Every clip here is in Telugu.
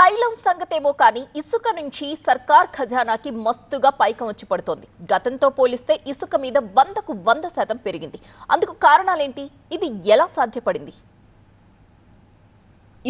తైలం సంగతేమో కానీ ఇసుక నుంచి సర్కార్ ఖజానాకి మస్తుగా పైకం వచ్చి పడుతోంది. గతంతో పోలిస్తే ఇసుక మీద వందకు వంద శాతం పెరిగింది. అందుకు కారణాలేంటి? ఇది ఎలా సాధ్యపడింది?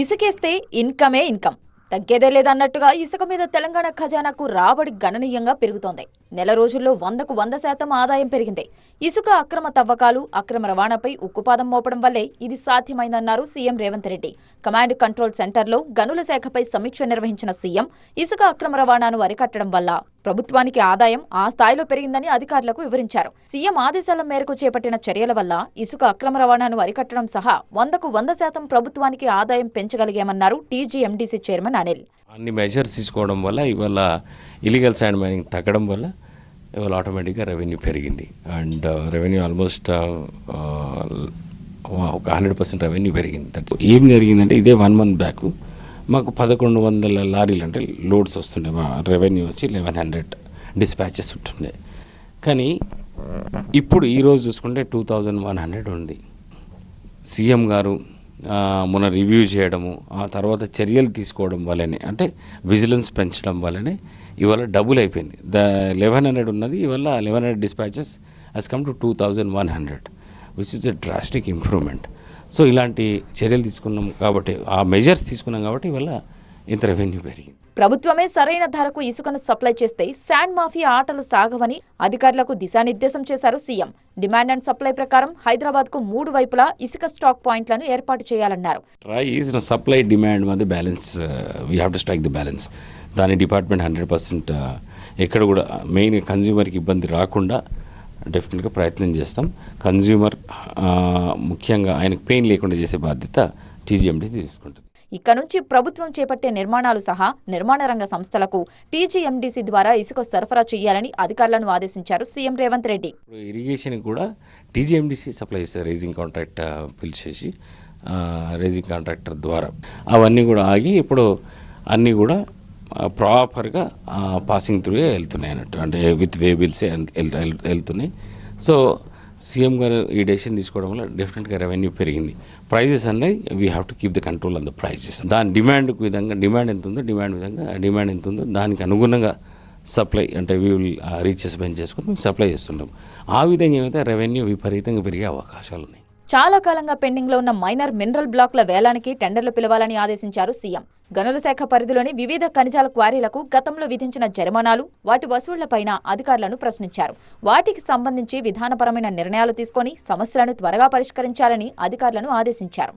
ఇసుకేస్తే ఇన్కమే ఇన్కమ్. తగ్గేదే లేదన్నట్టుగా ఇసుక మీద తెలంగాణ ఖజానాకు రాబడి గణనీయంగా పెరుగుతోంది. నెల రోజుల్లో వందకు వంద శాతం ఆదాయం పెరిగింది. ఇసుక అక్రమ తవ్వకాలు అక్రమ రవాణాపై ఉక్కుపాదం మోపడం వల్లే ఇది సాధ్యమైందన్నారు CM Revanth Reddy. Command control సెంటర్లో గనుల శాఖపై సమీక్ష నిర్వహించిన సీఎం ఇసుక అక్రమ రవాణాను అరికట్టడం వల్ల ప్రభుత్వానికి ఆదాయం ఆ స్థాయిలో పెరిగిందని అధికారులకు వివరించారు. సీఎం ఆదేశాల మేరకు చేపట్టిన చర్యల వల్ల ఇసుక అక్రమ రవాణాను అరికట్టడం సహా వందకు వంద శాతం ప్రభుత్వానికి ఆదాయం పెంచగలిగామన్నారు టీజీఎండీసీ చైర్మన్ అనిల్. అన్ని మెజర్స్ తీసుకోవడం వల్ల ఇవాళ ఇలీగల్ శాండ్ మైనింగ్ తగ్గడం వల్ల ఇవాళ ఆటోమేటిక్గా రెవెన్యూ పెరిగింది. అండ్ రెవెన్యూ ఆల్మోస్ట్ ఒక హండ్రెడ్ పర్సెంట్ రెవెన్యూ పెరిగింది. ఏం జరిగిందంటే ఇదే వన్ మంత్ బ్యాక్ మాకు పదకొండు వందల లారీలు అంటే లోడ్స్ వస్తుండే మా రెవెన్యూ వచ్చి లెవెన్ హండ్రెడ్ డిస్పాచెస్ ఉంటుండే. కానీ ఇప్పుడు ఈరోజు చూసుకుంటే టూ థౌజండ్ వన్ హండ్రెడ్ ఉంది. సీఎం గారు మన మొన్న రివ్యూ చేయడము ఆ తర్వాత చర్యలు తీసుకోవడం వల్లనే అంటే విజిలెన్స్ పెంచడం వల్లనే ఇవాళ డబుల్ అయిపోయింది. ద లెవెన్ హండ్రెడ్ ఉన్నది ఇవాళ eleven hundred dispatches has come to two thousand one hundred which is a drastic improvement so ఇలాంటి చర్యలు తీసుకున్నాం కాబట్టి ఆ మెజర్స్ తీసుకున్నాం కాబట్టి ఇవాళ ఇంత రెవెన్యూ పెరిగింది. ప్రభుత్వమే సరైన ధరకు ఇసుకను సప్లై చేస్తే శాండ్ మాఫియా ఆటలు సాగవని అధికారులకు దిశానిర్దేశం చేశారు సీఎం. డిమాండ్ అండ్ సప్లై ప్రకారం హైదరాబాద్కు మూడు వైపులా ఇసుక స్టాక్ పాయింట్లను ఏర్పాటు చేయాలన్నారు. ట్రై ఈజ్ సప్లై డిమాండ్ మధ్య balance we have to strike the balance దాని డిపార్ట్మెంట్ హండ్రెడ్ పర్సెంట్ ఎక్కడ కూడా మెయిన్ కన్జ్యూమర్కి ఇబ్బంది రాకుండా డెఫినెట్గా ప్రయత్నం చేస్తాం. కన్జ్యూమర్ ముఖ్యంగా ఆయనకు పెయిన్ లేకుండా చేసే బాధ్యత టీజీఎండీ తీసుకుంటుంది. ఇక నుంచి ప్రభుత్వం చేపట్టే నిర్మాణాలు సహా నిర్మాణ రంగ సంస్థలకు టీజీఎండీసీ ద్వారా ఇసుక సరఫరా చేయాలని అధికారులను ఆదేశించారు సీఎం రేవంత్ రెడ్డి. ఇప్పుడు ఇరిగేషన్కి కూడా టీజీఎండిసి సప్లై చేస్తారు రేజింగ్ కాంట్రాక్ట్ పిలిచేసి రేజింగ్ కాంట్రాక్టర్ ద్వారా. అవన్నీ కూడా ఆగి ఇప్పుడు అన్నీ కూడా ప్రాపర్గా పాసింగ్ త్రూ వెళ్తున్నాయి అన్నట్టు. అంటే విత్ వేబిల్సే వెళ్తున్నాయి. సో సీఎం గారు ఈ డెసిషన్ తీసుకోవడం వల్ల డెఫినెట్గా రెవెన్యూ పెరిగింది. ప్రైజెస్ అనేవి we have to keep the control on the prices దాని డిమాండ్ విధంగా డిమాండ్ ఎంత ఉందో డిమాండ్ విధంగా డిమాండ్ ఎంత ఉందో దానికి అనుగుణంగా సప్లై అంటే వీ విల్ రీచెస్ బెంచ్ చేసుకుని మేము సప్లై చేస్తుంటాం. ఆ విధంగా ఏమైతే రెవెన్యూ విపరీతంగా పెరిగే అవకాశాలు ఉన్నాయి. చాలా కాలంగా పెండింగ్లో ఉన్న మైనర్ మినరల్ బ్లాక్ల వేలానికి టెండర్లు పిలవాలని ఆదేశించారు సీఎం. గనుల శాఖ పరిధిలోని వివిధ ఖనిజాల క్వారీలకు గతంలో విధించిన జరిమానాలు వాటి వసూళ్ళపైన అధికారులను ప్రశ్నించారు. వాటికి సంబంధించి విధానపరమైన నిర్ణయాలు తీసుకొని సమస్యలను త్వరగా పరిష్కరించాలని అధికారులను ఆదేశించారు.